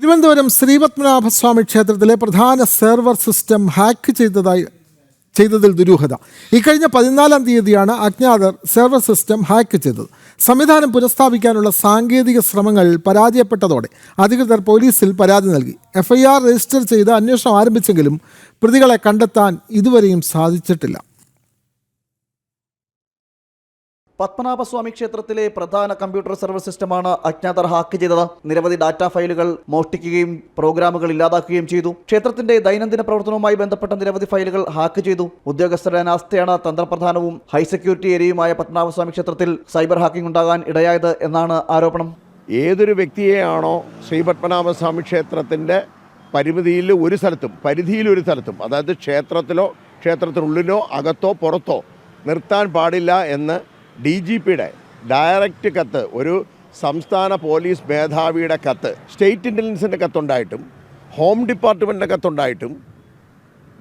തിരുവനന്തപുരം ശ്രീപത്മനാഭസ്വാമി ക്ഷേത്രത്തിലെ പ്രധാന server system hack ചെയ്തതായി ചെയ്തതിൽ ദുരൂഹത. ഇക്കഴിഞ്ഞ പതിനാലാം തീയതിയാണ് അജ്ഞാതർ സെർവർ സിസ്റ്റം ഹാക്ക് ചെയ്തത്. സംവിധാനം പുനഃസ്ഥാപിക്കാനുള്ള സാങ്കേതിക ശ്രമങ്ങൾ പരാജയപ്പെട്ടതോടെ അധികൃതർ പോലീസിൽ പരാതി നൽകി. എഫ്ഐആർ രജിസ്റ്റർ ചെയ്ത് അന്വേഷണം ആരംഭിച്ചെങ്കിലും പ്രതികളെ കണ്ടെത്താൻ ഇതുവരെയും സാധിച്ചിട്ടില്ല. പത്മനാഭസ്വാമി ക്ഷേത്രത്തിലെ പ്രധാന കമ്പ്യൂട്ടർ സെർവർ സിസ്റ്റമാണ് അജ്ഞാതർ ഹാക്ക് ചെയ്തത്. നിരവധി ഡാറ്റ ഫയലുകൾ മോഷ്ടിക്കുകയും പ്രോഗ്രാമുകൾ ഇല്ലാതാക്കുകയും ചെയ്തു. ക്ഷേത്രത്തിന്റെ ദൈനംദിന പ്രവർത്തനവുമായി ബന്ധപ്പെട്ട നിരവധി ഫയലുകൾ ഹാക്ക് ചെയ്തു. ഉദ്യോഗസ്ഥരുടെ അനാസ്ഥയാണ് തന്ത്രപ്രധാനവും ഹൈ സെക്യൂരിറ്റി ഏരിയയുമായ പത്മനാഭസ്വാമി ക്ഷേത്രത്തിൽ സൈബർ ഹാക്കിംഗ് ഉണ്ടാകാൻ ഇടയായത് എന്നാണ് ആരോപണം. ഏതൊരു വ്യക്തിയെയാണോ ശ്രീ പത്മനാഭസ്വാമി ക്ഷേത്രത്തിന്റെ പരിമിതിയിൽ ഒരു സ്ഥലത്തും പരിധിയിൽ ഒരു സ്ഥലത്തും അതായത് ക്ഷേത്രത്തിലോ ക്ഷേത്രത്തിനുള്ളിലോ അകത്തോ പുറത്തോ നിർത്താൻ പാടില്ല എന്ന് ഡി ജി പിയുടെ ഡയറക്റ്റ് കത്ത് ഒരു സംസ്ഥാന പോലീസ് മേധാവിയുടെ കത്ത് സ്റ്റേറ്റ് ഇന്റലിജൻസിന്റെ കത്തുണ്ടായിട്ടും ഹോം ഡിപ്പാർട്ട്മെന്റിന്റെ കത്തുണ്ടായിട്ടും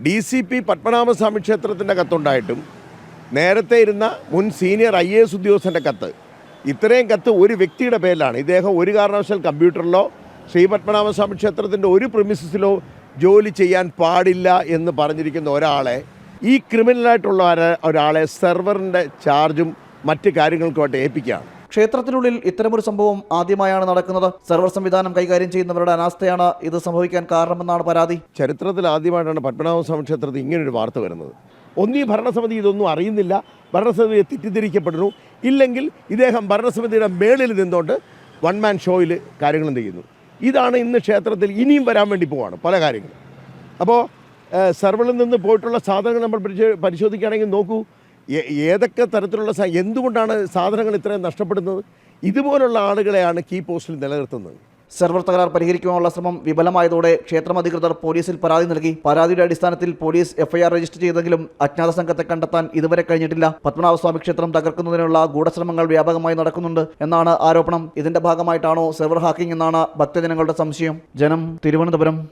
ഡി സി പി പത്മനാഭസ്വാമി ക്ഷേത്രത്തിന്റെ കത്തുണ്ടായിട്ടും നേരത്തെ ഇരുന്ന മുൻ സീനിയർ ഐ എ എസ് ഉദ്യോഗസ്ഥന്റെ കത്ത്. ഇത്രയും കത്ത് ഒരു വ്യക്തിയുടെ പേരിലാണ്. ഇദ്ദേഹം ഒരു കാരണവശാൽ കമ്പ്യൂട്ടറിലോ ശ്രീ പത്മനാഭസ്വാമി ക്ഷേത്രത്തിന്റെ ഒരു പ്രിമിസസിലോ ജോലി ചെയ്യാൻ പാടില്ല എന്ന് പറഞ്ഞിരിക്കുന്ന ഒരാളെ ഈ ക്രിമിനലായിട്ടുള്ള ഒരാ- ഒരാളെ സെർവറിന്റെ ചാർജും മറ്റ് കാര്യങ്ങൾക്കുമായിട്ട് ഏൽപ്പിക്കുകയാണ് ക്ഷേത്രത്തിനുള്ളിൽ ഇത്തരമൊരു സംഭവം ആദ്യമായാണ് നടക്കുന്നത്. സെർവർ സംവിധാനം കൈകാര്യം ചെയ്യുന്നവരുടെ അനാസ്ഥയാണ് ഇത് സംഭവിക്കാൻ കാരണമെന്നാണ് പരാതി. ചരിത്രത്തിൽ ആദ്യമായിട്ടാണ് പത്മനാഭസ്വാമി ക്ഷേത്രത്തിൽ ഇങ്ങനൊരു വാർത്ത വരുന്നത്. ഒന്നീ ഭരണസമിതി ഇതൊന്നും അറിയുന്നില്ല. ഭരണസമിതിയെ തെറ്റിദ്ധരിക്കപ്പെടുന്നു. ഇല്ലെങ്കിൽ ഇദ്ദേഹം ഭരണസമിതിയുടെ മേളിൽ നിന്നുകൊണ്ട് വൺ മാൻ ഷോയിൽ കാര്യങ്ങളും ചെയ്യുന്നു. ഇതാണ് ഇന്ന് ക്ഷേത്രത്തിൽ ഇനിയും വരാൻ വേണ്ടി പോവാണ് പല കാര്യങ്ങളും. അപ്പോൾ സെർവറിൽ നിന്ന് പോയിട്ടുള്ള സാധനങ്ങൾ നമ്മൾ പരിശോ- പരിശോധിക്കുകയാണെങ്കിൽ നോക്കൂ. ഏതൊക്കെ തരത്തിലുള്ള എന്തുകൊണ്ടാണ് സാധനങ്ങൾ ഇത്രയും നഷ്ടപ്പെടുന്നത്? ഇതുപോലുള്ള ആളുകളെയാണ് കീ പോസ്റ്റിൽ നിലനിർത്തുന്നത്. സെർവർ തകരാർ പരിഹരിക്കുവാനുള്ള ശ്രമം വിഫലമായതോടെ ക്ഷേത്രം അധികൃതർ പോലീസിൽ പരാതി നൽകി. പരാതിയുടെ അടിസ്ഥാനത്തിൽ പോലീസ് എഫ്ഐആർ രജിസ്റ്റർ ചെയ്തെങ്കിലും അജ്ഞാത സംഘത്തെ കണ്ടെത്താൻ ഇതുവരെ കഴിഞ്ഞിട്ടില്ല. പത്മനാഭസ്വാമി ക്ഷേത്രം തകർക്കുന്നതിനുള്ള ഗൂഢശ്രമങ്ങൾ വ്യാപകമായി നടക്കുന്നുണ്ട് എന്നാണ് ആരോപണം. ഇതിന്റെ ഭാഗമായിട്ടാണോ സെർവർ ഹാക്കിംഗ് എന്നാണ് ഭക്തജനങ്ങളുടെ സംശയം. ജനം തിരുവനന്തപുരം.